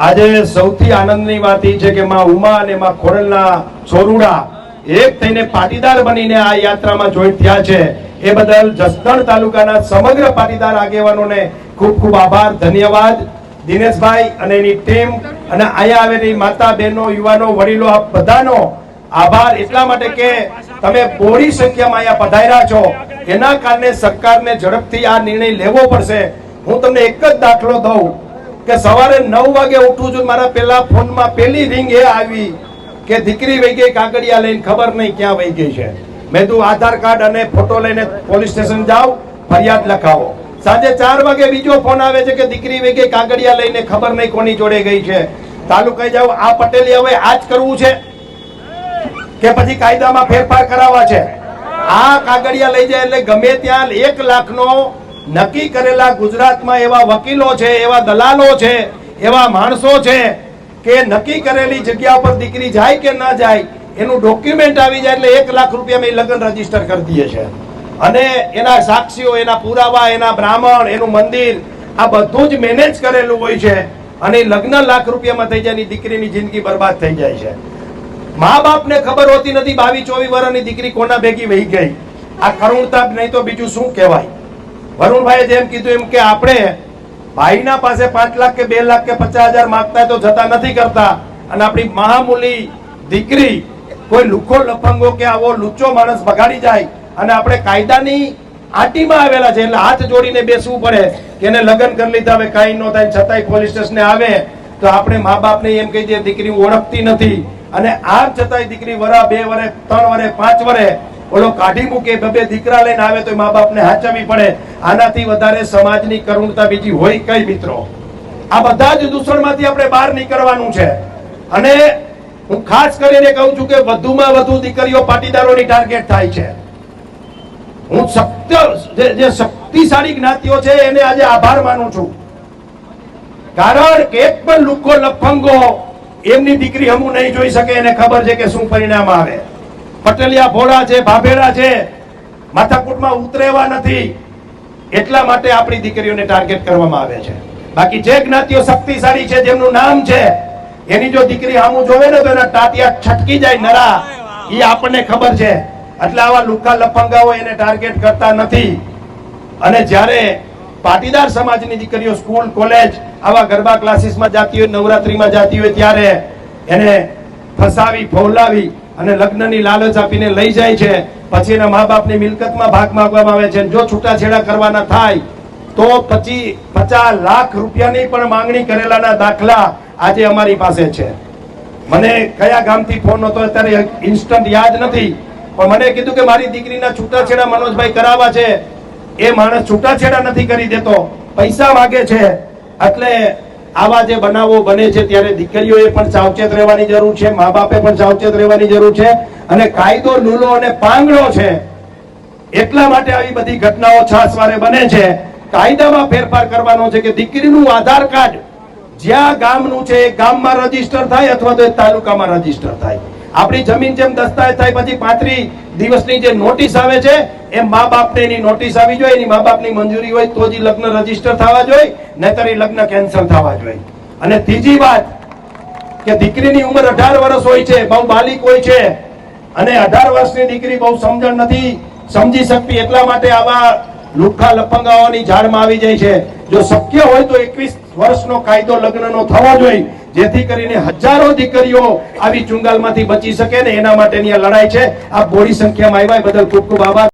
આજે સૌથી આનંદની વાત છે કે માં ઉમા અને માં ખોરલના છોરુડા એક થઈને પાટીદાર બનીને આ યાત્રામાં જોઈન થયા છે. એ બદલ જસદણ તાલુકાના સમગ્ર પાટીદાર આગેવાનોને ખૂબ ખૂબ આભાર, ધન્યવાદ. દિનેશભાઈ અને એની ટીમ અને અહીંયા આવેલી માતા બહેનો, યુવાનો, વડીલો, આ બધાનો આભાર. એટલા માટે કે તમે બોડી સંખ્યામાં અહીંયા પધાર્યા છો. એના કારણે સરકારને ઝડપથી આ નિર્ણય લેવો પડશે. હું તમને એક જ દાખલો દઉં. કે સવારે નવ વાગે ઉઠું છું, મારા પેલા ફોનમાં પેલી રિંગ એ આવી કે દીકરી વહી ગઈ, કાગળિયા લઈને ખબર નહીં ક્યાં વહી ગઈ છે. મેં તું આધાર કાર્ડ અને ફોટો લઈને પોલીસ સ્ટેશન જાઓ, ફરિયાદ લખાવો. સાંજે ચાર વાગે બીજો ફોન આવે છે કે દીકરી વહી ગઈ, કાગળિયા લઈને ખબર નહીં કોની જોડે ગઈ છે. તાલુકાએ જાઓ, આ પટેલી હવે આ જ કરવું છે કે પછી કાયદામાં ફેરફાર કરાવવા છે? આ કાગળિયા લઈ જાય એટલે ગમે ત્યાં એક લાખનો નક્કી કરેલા ગુજરાતમાં એવા વકીલો છે, એવા દલાલો છે, એવા માણસો છે કે નક્કી કરેલી જગ્યા પર દીકરી જાય કે ના જાય, એનું ડોક્યુમેન્ટ આવી જાય એટલે એક લાખ રૂપિયામાં એ લગ્ન રજિસ્ટર કરી દઈએ છે. અને એના સાક્ષીઓ, એના પુરાવા, એના બ્રાહ્મણ, એનું મંદિર, આ બધું જ મેનેજ કરેલું હોય છે અને લગ્ન લાખ રૂપિયામાં થઈ જાય દીકરીની જિંદગી બરબાદ થઈ જાય છે. મા બાપને ખબર હોતી નથી બાવીસ ચોવીસ વર્ષની દીકરી કોના ભેગી વહી ગઈ. આ કરુણતા નહીં તો બીજું શું કહેવાય? વરુણભાઈએ જેમ કીધું, એમ કે આપણે ભાઈના પાસે પાંચ લાખ કે બે લાખ કે પચાસ હજાર માગતા તો જતા નથી કરતા. અને આપણી મહામૂલી દીકરી કોઈ લુખો લફંગો કે આવો લુચ્ચો માણસ બગાડી જાય અને આપણે કાયદાની આટીમાં આવેલા છે, એટલે હાથ જોડીને બેસવું પડે કે એને લગ્ન કરી લીધા હવે કાંઈ ન થાય, છતાંય પોલીસ સ્ટેશને આવે, તો આપણે મા બાપને એમ કહી દઈએ, દીકરી ઓળખતી નથી. અને આમ છતાંય દીકરી વરા બે વરે, ત્રણ વરે, પાંચ વરે ઓલો કાઢી મૂકે, બે બે દીકરા લઈને આવે તો મા બાપને હાચવી પડે. આનાથી વધારે સમાજની કરુણતા બીજી હોય કઈ મિત્રો? આ બધા જ દૂષણમાંથી આપણે બહાર નીકળવાનું છે. અને હું ખાસ કરીને કહું છું કે વધુમાં વધુ દીકરીઓ પાટીદારોની ટાર્ગેટ થાય છે. હું સત્ય જે શક્તિશાળી જ્ઞાતિઓ છે, એને આજે આભાર માનું છું. કારણ કે એક પણ લુખો લફંગો એમની દીકરી હમું નહીં જોઈ શકે, એને ખબર છે કે શું પરિણામ આવે. પટેલિયા ભોળા છે ભાભેડા છે, માથાકૂટમાં ઉતરેવા નથી. એટલા માટે આપણી દીકરીઓને ટાર્ગેટ કરવામાં આવે છે. બાકી જે જ્ઞાતિઓ શક્તિશાળી છે, જેમનું નામ છે, એની જો દીકરી સામું જોવે ને તો એના ટાટિયા છટકી જાય નરા. એ આપણને ખબર છે. એટલે આવા લુકા લફંગાઓ એને ટાર્ગેટ કરતા નથી. અને જ્યારે પાટીદાર સમાજની દીકરીઓ સ્કૂલ, કોલેજ, આવા ગરબા ક્લાસીસમાં જાતી હોય, નવરાત્રીમાં જાતી હોય, ત્યારે એને ફસાવી ફોલાવી અને લગ્નની લાલચ આપીને લઈ જાય છે. પછી એના મા બાપની મિલકતમાં ભાગ માંગવામાં આવે છે. જો છૂટાછેડા કરવાના થાય, તો પછી પચાસ લાખ રૂપિયાની પણ માંગણી કરેલાના દાખલા આજે અમારી પાસે છે. મને કયા ગામથી ફોન હતો અત્યારે ઇન્સ્ટન્ટ યાદ નથી. પણ મને કીધું કે મારી દીકરીના છૂટાછેડા મનોજભાઈ કરાવવા છે. એ માણસ છૂટાછેડા નથી કરી દેતો. પૈસા માગે છે. એટલે આવા જે બનાવો બને છે ત્યારે દીકરીઓએ પણ સાવચેત રહેવાની જરૂર છે મા બાપે પણ સાવચેત રહેવાની જરૂર છે અને કાયદો લૂલો અને પાંગડો છે. એટલા માટે આવી બધી ઘટનાઓ છાસવારે બને છે. કાયદામાં ફેરફાર કરવાનો છે કે દીકરીનું આધાર કાર્ડ જ્યાં ગામનું છે, એ ગામમાં રજિસ્ટર થાય અથવા તો તાલુકામાં રજિસ્ટર થાય. આપણી જમીન જેમ દસ્તાવેજ થાય, પછી પાંત્રી દિવસની જે નોટિસ આવે છે, એ મા બાપને એની નોટિસ આવી જોઈએ, એની મા બાપની મંજૂરી હોય તો જ લગ્ન રજિસ્ટર થવા જોઈએ, નહીતર એ લગ્ન કેન્સલ થવા જોઈએ. અને ત્રીજી વાત કે દીકરીની ઉંમર અઢાર વર્ષ હોય છે, બહુ બાલિક હોય છે, અને અઢાર વર્ષની દીકરી બહુ સમજણ નથી, સમજી શકતી એટલા માટે આવા લુખ્ખા લફંગાઓની ઝાડમાં આવી જાય છે. જો શક્ય હોય તો એકવીસ વર્ષનો કાયદો લગ્નનો થવો જોઈએ. જેથી કરીને હજારો દીકરીઓ આવી ચુંગાલમાંથી બચી શકે ને એના માટેની આ લડાઈ છે. આ બોડી સંખ્યામાં આવ્યા બદલ ખૂબ ખૂબ આભાર.